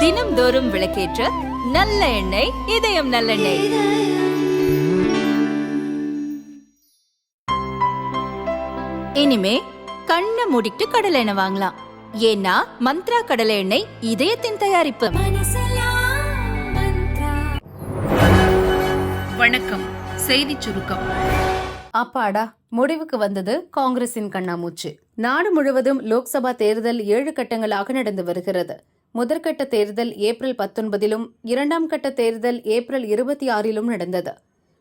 தினம்தோறும் விளக்கேற்ற நல்ல எண்ணெய் இதயம் நல்லெண்ணெய். இனிமே கண்ணை மூடிட்டு கடலை எண்ணெய் வாங்கலாம். ஏன்னா மந்த்ரா கடலை எண்ணெய் இதயத்தின் தயாரிப்பு. வணக்கம். செய்திச் சுருக்கம். அப்பாடா முடிவுக்கு வந்தது காங்கிரசின் கண்ணாமூச்சு. நாடு முழுவதும் லோக்சபா தேர்தல் ஏழு கட்டங்களாக நடந்து வருகிறது. முதற்கட்ட தேர்தல் ஏப்ரல் பத்தொன்பதிலும் இரண்டாம் கட்ட தேர்தல் ஏப்ரல் இருபத்தி ஆறிலும் நடந்தது.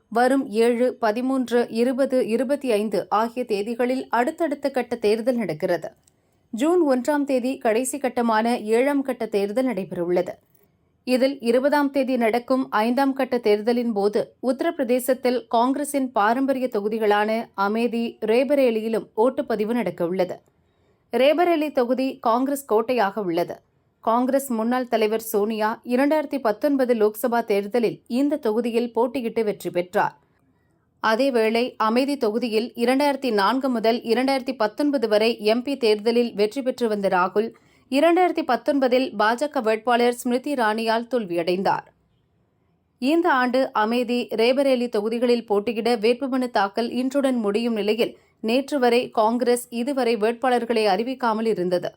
வரும் ஏழு பதிமூன்று இருபது இருபத்தி ஐந்து ஆகிய தேதிகளில் அடுத்தடுத்த கட்ட தேர்தல் நடக்கிறது. ஜூன் ஒன்றாம் தேதி கடைசி கட்டமான ஏழாம் கட்ட தேர்தல் நடைபெறவுள்ளது. இதில் இருபதாம் தேதி நடக்கும் ஐந்தாம் கட்ட தேர்தலின் போது உத்தரப்பிரதேசத்தில் காங்கிரசின் பாரம்பரிய தொகுதிகளான அமேதி ரேபரேலியிலும் ஓட்டுப்பதிவு நடக்கவுள்ளது. ரேபரேலி தொகுதி காங்கிரஸ் கோட்டையாக உள்ளது. காங்கிரஸ் முன்னாள் தலைவர் சோனியா இரண்டாயிரத்தி பத்தொன்பது லோக்சபா தேர்தலில் இந்த தொகுதியில் போட்டியிட்டு வெற்றி பெற்றார். அதேவேளை அமைதி தொகுதியில் இரண்டாயிரத்தி நான்கு முதல் இரண்டாயிரத்தி பத்தொன்பது வரை எம்பி தேர்தலில் வெற்றி பெற்று வந்த ராகுல் இரண்டாயிரத்தி பத்தொன்பதில் பாஜக வேட்பாளர் ஸ்மிருதி இரானியால் தோல்வியடைந்தார். இந்த ஆண்டு அமைதி ரேபரேலி தொகுதிகளில் போட்டியிட வேட்புமனு தாக்கல் இன்றுடன் முடியும் நிலையில் நேற்று வரை காங்கிரஸ் இதுவரை வேட்பாளர்களை அறிவிக்காமல் இருந்தது.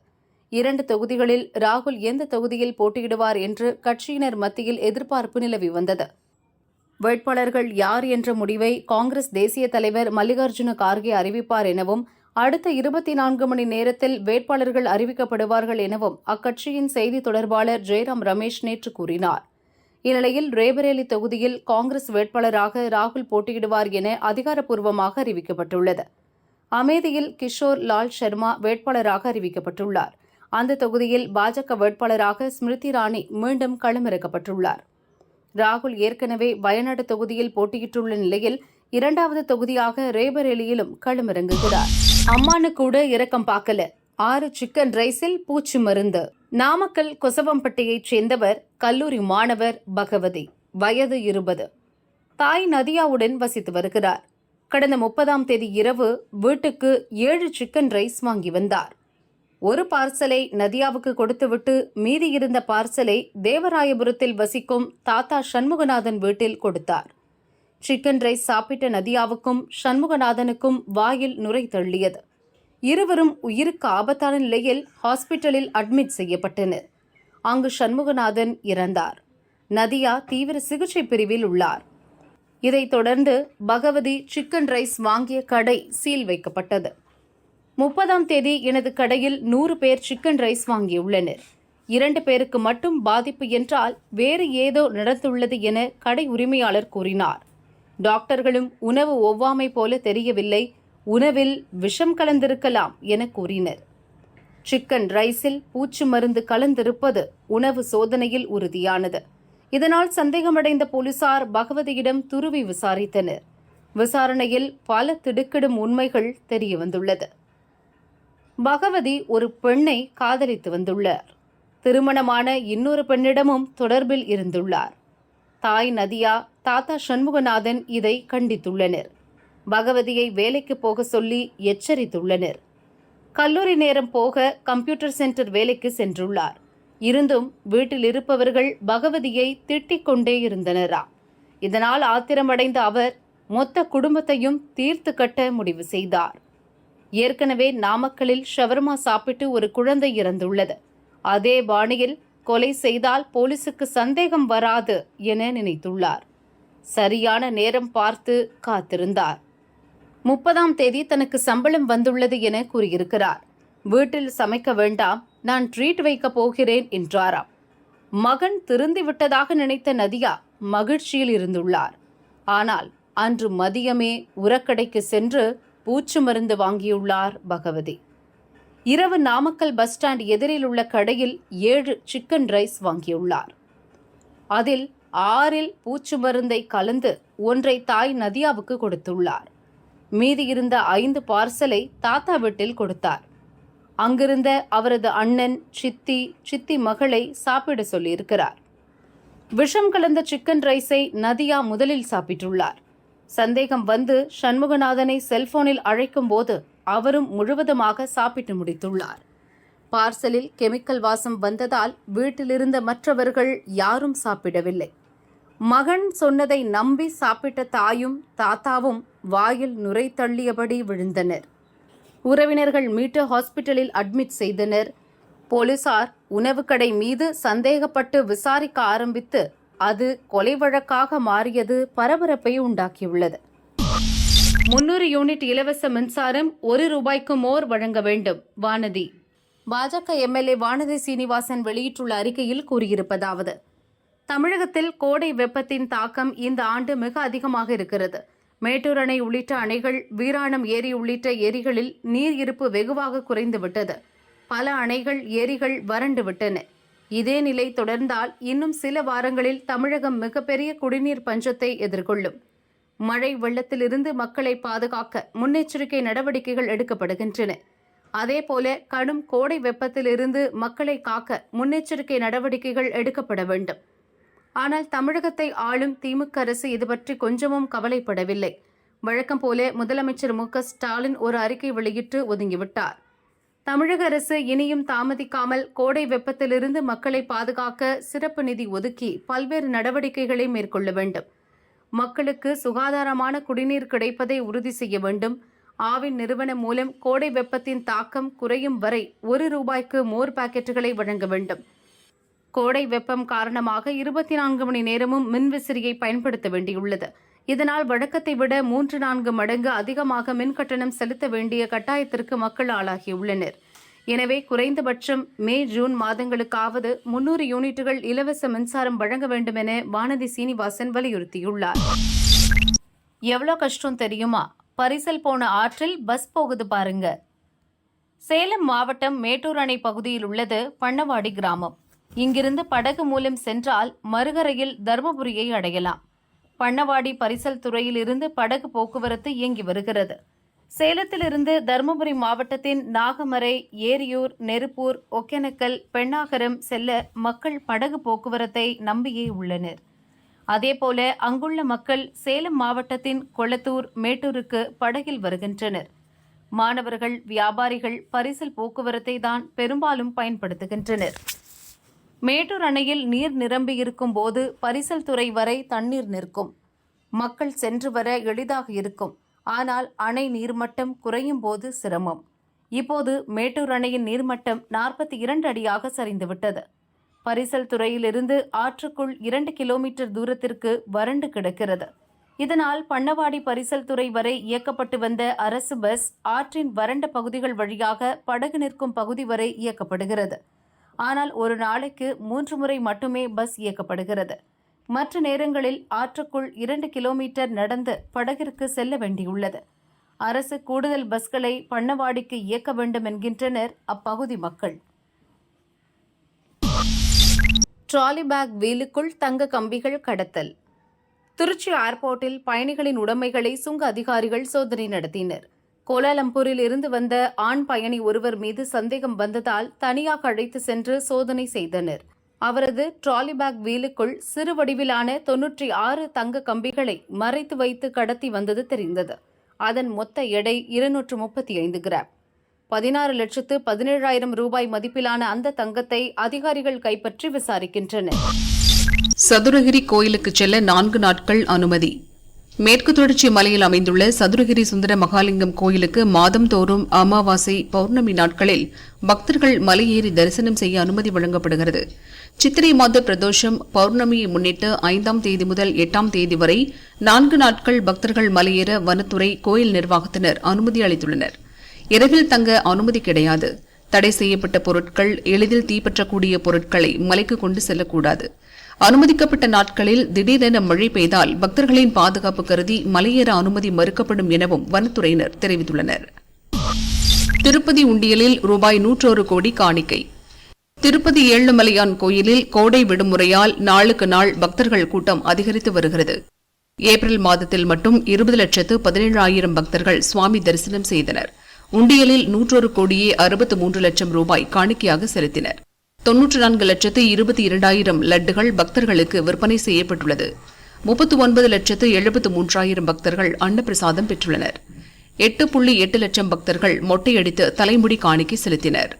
இரண்டு தொகுதிகளில் ராகுல் எந்த தொகுதியில் போட்டியிடுவார் என்று கட்சியினர் மத்தியில் எதிர்பார்ப்பு நிலவி வந்தது. வேட்பாளர்கள் யார் என்ற முடிவை காங்கிரஸ் தேசிய தலைவர் மல்லிகார்ஜுன கார்கே அறிவிப்பார் எனவும் அடுத்த இருபத்தி நான்கு மணி நேரத்தில் வேட்பாளர்கள் அறிவிக்கப்படுவார்கள் எனவும் அக்கட்சியின் செய்தி தொடர்பாளர் ஜெயராம் ரமேஷ் நேற்று கூறினார். இந்நிலையில் ரேபரேலி தொகுதியில் காங்கிரஸ் வேட்பாளராக ராகுல் போட்டியிடுவார் என அதிகாரப்பூர்வமாக அறிவிக்கப்பட்டுள்ளது. அமேதியில் கிஷோர் லால் சர்மா வேட்பாளராக அறிவிக்கப்பட்டுள்ளார். அந்த தொகுதியில் பாஜக வேட்பாளராக ஸ்மிருதி இரானி மீண்டும் களமிறக்கப்பட்டுள்ளார். ராகுல் ஏற்கனவே வயநாடு தொகுதியில் போட்டியிட்டுள்ள நிலையில் இரண்டாவது தொகுதியாக ரேபரேலியிலும் களமிறங்குகிறார். அம்மானு கூட இரக்கம் பார்க்கல. ஆறு சிக்கன் ரைஸில் பூச்சி மருந்து. நாமக்கல் கொசவம்பட்டியைச் சேர்ந்தவர் கல்லூரி மாணவர் பகவதி வயது இருபது. தாய் நதியாவுடன் வசித்து வருகிறார். கடந்த முப்பதாம் தேதி இரவு வீட்டுக்கு ஏழு சிக்கன் ரைஸ் வாங்கி வந்தார். ஒரு பார்சலை நதியாவுக்கு கொடுத்துவிட்டு மீதி இருந்த பார்சலை தேவராயபுரத்தில் வசிக்கும் தாத்தா சண்முகநாதன் வீட்டில் கொடுத்தார். சிக்கன் ரைஸ் சாப்பிட்ட நதியாவுக்கும் சண்முகநாதனுக்கும் வாயில் நுரை தள்ளியது. இருவரும் உயிருக்கு ஆபத்தான நிலையில் ஹாஸ்பிட்டலில் அட்மிட் செய்யப்பட்டனர். அங்கு சண்முகநாதன் இறந்தார். நதியா தீவிர சிகிச்சை பிரிவில் உள்ளார். இதைத் தொடர்ந்து பகவதி சிக்கன் ரைஸ் வாங்கிய கடை சீல் வைக்கப்பட்டது. முப்பதாம் தேதி எனது கடையில் நூறு பேர் சிக்கன் ரைஸ் வாங்கியுள்ளனர். இரண்டு பேருக்கு மட்டும் பாதிப்பு என்றால் வேறு ஏதோ நடந்துள்ளது என கடை உரிமையாளர் கூறினார். டாக்டர்களும் உணவு ஒவ்வாமை போல தெரியவில்லை உணவில் விஷம் கலந்திருக்கலாம் என கூறினர். சிக்கன் ரைஸில் பூச்சி மருந்து கலந்திருப்பது உணவு சோதனையில் உறுதியானது. இதனால் சந்தேகமடைந்த போலீசார் பகவதியிடம் துருவி விசாரித்தனர். விசாரணையில் பல திடுக்கிடும் உண்மைகள் தெரியவந்துள்ளது. பகவதி ஒரு பெண்ணை காதலித்து வந்துள்ளார். திருமணமான இன்னொரு பெண்ணிடமும் தொடர்பில் இருந்துள்ளார். தாய் நதியா தாத்தா சண்முகநாதன் இதை கண்டித்துள்ளனர். பகவதியை வேலைக்கு போக சொல்லி எச்சரித்துள்ளனர். கல்லூரி நேரம் போக கம்ப்யூட்டர் சென்டர் வேலைக்கு சென்றுள்ளார். இருந்தும் வீட்டில் இருப்பவர்கள் பகவதியை திட்டிக் கொண்டே இருந்தனரா. இதனால் ஆத்திரமடைந்த அவர் மொத்த குடும்பத்தையும் தீர்த்து கட்ட முடிவு செய்தார். ஏற்கனவே நாமக்கலில் ஷவர்மா சாப்பிட்டு ஒரு குழந்தை இறந்துள்ளது. அதே பாணியில் கொலை செய்தால் போலீசுக்கு சந்தேகம் வராது என நினைத்துள்ளார். சரியான நேரம் பார்த்து காத்திருந்தார். முப்பதாம் தேதி தனக்கு சம்பளம் வந்துள்ளது என கூறியிருக்கிறார். வீட்டில் சமைக்க வேண்டாம் நான் ட்ரீட் வைக்கப் போகிறேன் என்றாராம். மகன் திருந்தி விட்டதாக நினைத்த நதியா மகிழ்ச்சியில் இருந்துள்ளார். ஆனால் அன்று மதியமே உரக்கடைக்கு சென்று பூச்சு மருந்து வாங்கியுள்ளார் பகவதி. இரவு நாமக்கல் பஸ் ஸ்டாண்ட் எதிரில் உள்ள கடையில் ஏழு சிக்கன் ரைஸ் வாங்கியுள்ளார். அதில் ஆறில் பூச்சு மருந்தை கலந்து ஒன்றை தாய் நதியாவுக்கு கொடுத்துள்ளார். மீதி இருந்த ஐந்து பார்சலை தாத்தா வீட்டில் கொடுத்தார். அங்கிருந்த அவரது அண்ணன் சித்தி சித்தி மகளை சாப்பிட சொல்லியிருக்கிறார். விஷம் கலந்த சிக்கன் ரைஸை நதியா முதலில் சாப்பிட்டுள்ளார். சந்தேகம் வந்து சண்முகநாதனை செல்போனில் அழைக்கும் போது அவரும் முழுவதுமாக சாப்பிட்டு முடித்துள்ளார். பார்சலில் கெமிக்கல் வாசம் வந்ததால் வீட்டிலிருந்த மற்றவர்கள் யாரும் சாப்பிடவில்லை. மகன் சொன்னதை நம்பி சாப்பிட்ட தாயும் தாத்தாவும் வாயில் நுரை தள்ளியபடி விழுந்தனர். உறவினர்கள் மீட்டு ஹாஸ்பிட்டலில் அட்மிட் செய்தனர். போலீசார் உணவு கடை மீது சந்தேகப்பட்டு விசாரிக்க ஆரம்பித்து அது கொலை வழக்காக மாறியது பரபரப்பை உண்டாக்கியுள்ளது. முன்னூறு யூனிட் இலவச மின்சாரம் ஒரு ரூபாய்க்கு மோர் வழங்க வேண்டும். வானதி. பாஜக எம்எல்ஏ வானதி சீனிவாசன் வெளியிட்டுள்ள அறிக்கையில் கூறியிருப்பதாவது தமிழகத்தில் கோடை வெப்பத்தின் தாக்கம் இந்த ஆண்டு மிக அதிகமாக இருக்கிறது. மேட்டூர் அணை உள்ளிட்ட அணைகள் வீராணம் ஏரி உள்ளிட்ட ஏரிகளில் நீர் இருப்பு வெகுவாக குறைந்துவிட்டது. பல அணைகள் ஏரிகள் வறண்டு விட்டன. இதே நிலை தொடர்ந்தால் இன்னும் சில வாரங்களில் தமிழகம் மிகப்பெரிய குடிநீர் பஞ்சத்தை எதிர்கொள்ளும். மழை வெள்ளத்திலிருந்து மக்களை பாதுகாக்க முன்னெச்சரிக்கை நடவடிக்கைகள் எடுக்கப்படுகின்றன. அதேபோல கடும் கோடை வெப்பத்திலிருந்து மக்களை காக்க முன்னெச்சரிக்கை நடவடிக்கைகள் எடுக்கப்பட வேண்டும். ஆனால் தமிழகத்தை ஆளும் திமுக அரசு இது பற்றி கொஞ்சமும் கவலைப்படவில்லை. வழக்கம் போல முதலமைச்சர் மு க ஸ்டாலின் ஒரு அறிக்கை வெளியிட்டு ஒதுங்கிவிட்டார். தமிழக அரசு இனியும் தாமதிக்காமல் கோடை வெப்பத்திலிருந்து மக்களை பாதுகாக்க சிறப்பு நிதி ஒதுக்கி பல்வேறு நடவடிக்கைகளை மேற்கொள்ள வேண்டும். மக்களுக்கு சுகாதாரமான குடிநீர் கிடைப்பதை உறுதி செய்ய வேண்டும். ஆவின் நிறுவனம் மூலம் கோடை வெப்பத்தின் தாக்கம் குறையும் வரை ஒரு ரூபாய்க்கு மோர் பாக்கெட்டுகளை வழங்க வேண்டும். கோடை வெப்பம் காரணமாக இருபத்தி நான்கு மணி நேரமும் மின்விசிறியை பயன்படுத்த வேண்டியுள்ளது. இதனால் வழக்கத்தை விட மூன்று நான்கு மடங்கு அதிகமாக மின் கட்டணம் செலுத்த வேண்டிய கட்டாயத்திற்கு மக்கள் ஆளாகியுள்ளனர். எனவே குறைந்தபட்சம் மே ஜூன் மாதங்களுக்காவது முன்னூறு யூனிட்டுகள் இலவச மின்சாரம் வழங்க வேண்டும் என வானதி சீனிவாசன் வலியுறுத்தியுள்ளார். எவ்வளோ கஷ்டம் தெரியுமா? பரிசல் போன ஆற்றில் பஸ் போகுது பாருங்க. சேலம் மாவட்டம் மேட்டூர் அணை பகுதியில் உள்ளது பண்ணவாடி கிராமம். இங்கிருந்து படகு மூலம் சென்றால் மறுகரையில் தருமபுரியை அடையலாம். பண்ணவாடி பரிசல் துறையிலிருந்து படகு போக்குவரத்து இயங்கி வருகிறது. சேலத்திலிருந்து தருமபுரி மாவட்டத்தின் நாகமரை ஏரியூர் நெருப்பூர் ஒகேனக்கல் பெண்ணாகரம் செல்ல மக்கள் படகு போக்குவரத்தை நம்பியே உள்ளனர். அதேபோல அங்குள்ள மக்கள் சேலம் மாவட்டத்தின் கொளத்தூர் மேட்டூருக்கு படகில் வருகின்றனர். மாணவர்கள் வியாபாரிகள் பரிசல் போக்குவரத்தை தான் பெரும்பாலும் பயன்படுத்துகின்றனர். மேட்டூர் அணையில் நீர் நிரம்பியிருக்கும் போது பரிசல் துறை வரை தண்ணீர் நிற்கும். மக்கள் சென்று வர எளிதாக இருக்கும். ஆனால் அணை நீர்மட்டம் குறையும் போது சிரமம். இப்போது மேட்டூர் அணையின் நீர்மட்டம் நாற்பத்தி இரண்டு அடியாக சரிந்துவிட்டது. பரிசல் துறையிலிருந்து ஆற்றுக்குள் இரண்டு கிலோமீட்டர் தூரத்திற்கு வறண்டு கிடக்கிறது. இதனால் பண்ணவாடி பரிசல் துறை வரை இயக்கப்பட்டு வந்த அரசு பஸ் ஆற்றின் வறண்ட பகுதிகள் வழியாக படகு நிற்கும் பகுதி வரை இயக்கப்படுகிறது. ஆனால் ஒரு நாளைக்கு மூன்று முறை மட்டுமே பஸ் இயக்கப்படுகிறது. மற்ற நேரங்களில் ஆற்றுக்குள் இரண்டு கிலோமீட்டர் நடந்து படகிற்கு செல்ல வேண்டியுள்ளது. அரசு கூடுதல் பஸ்களை பண்ணவாடிக்கு இயக்க வேண்டும் என்கின்றனர் அப்பகுதி மக்கள். ட்ராலி பேக் வீலுக்குள் தங்க கம்பிகள் கடத்தல். திருச்சி ஏர்போர்ட்டில் பயணிகளின் உடைமைகளை சுங்க அதிகாரிகள் சோதனை நடத்தினர். கோலாலம்பூரில் இருந்து வந்த ஆண் பயணி ஒருவர் மீது சந்தேகம் வந்ததால் தனியாக அழைத்து சென்று சோதனை செய்தனர். அவரது ட்ராலி பேக் வீலுக்குள் சிறு வடிவிலான தொன்னூற்றி ஆறு தங்க கம்பிகளை மறைத்து வைத்து கடத்தி வந்தது தெரிந்தது. அதன் மொத்த எடை இருநூற்று முப்பத்தி ஐந்து கிராம். பதினாறு லட்சத்து பதினேழாயிரம் ரூபாய் மதிப்பிலான அந்த தங்கத்தை அதிகாரிகள் கைப்பற்றி விசாரிக்கின்றனர். சதுரகிரி கோயிலுக்கு செல்ல நான்கு நாட்கள் அனுமதி. மேற்கு தொடர்ச்சி மலையில் அமைந்துள்ள சதுரகிரி சுந்தர மகாலிங்கம் கோயிலுக்கு மாதந்தோறும் அமாவாசை பௌர்ணமி நாட்களில் பக்தர்கள் மலையேறி தரிசனம் செய்ய அனுமதி வழங்கப்படுகிறது. சித்திரை மாத பிரதோஷம் பௌர்ணமியை முன்னிட்டு ஐந்தாம் தேதி முதல் எட்டாம் தேதி வரை நான்கு நாட்கள் பக்தர்கள் மலையேற வனத்துறை கோயில் நிர்வாகத்தினர் அனுமதி அளித்துள்ளனர். இரவில் தங்க அனுமதி கிடையாது. தடை செய்யப்பட்ட பொருட்கள் எளிதில் தீப்பற்றக்கூடிய பொருட்களை மலைக்கு கொண்டு செல்லக்கூடாது. அனுமதிக்கப்பட்ட நாட்களில் திடீரென மழை பெய்தால் பக்தர்களின் பாதுகாப்பு கருதி மலையேற அனுமதி மறுக்கப்படும் எனவும் வனத்துறையினர் தெரிவித்துள்ளனர். திருப்பதி உண்டியலில் ரூபாய் நூற்றொரு கோடி காணிக்கை. திருப்பதி ஏழுமலையான் கோயிலில் கோடை விடுமுறையால் நாளுக்கு நாள் பக்தர்கள் கூட்டம் அதிகரித்து வருகிறது. ஏப்ரல் மாதத்தில் மட்டும் இருபது லட்சத்து பதினேழாயிரம் பக்தர்கள் சுவாமி தரிசனம் செய்தனர். உண்டியலில் நூற்றொரு கோடியே அறுபத்து மூன்று லட்சம் ரூபாய் காணிக்கையாக செலுத்தினர். தொன்னூற்று நான்கு லட்சத்து இருபத்தி இரண்டாயிரம் லட்டுகள் பக்தர்களுக்கு விற்பனை செய்யப்பட்டுள்ளது. முப்பத்து ஒன்பது லட்சத்து எழுபத்து மூன்றாயிரம் பக்தர்கள் அன்னப்பிரசாதம் பெற்றுள்ளனர். எட்டு புள்ளி எட்டு லட்சம் பக்தர்கள் மொட்டையடித்து தலைமுடி காணிக்கை செலுத்தினர்.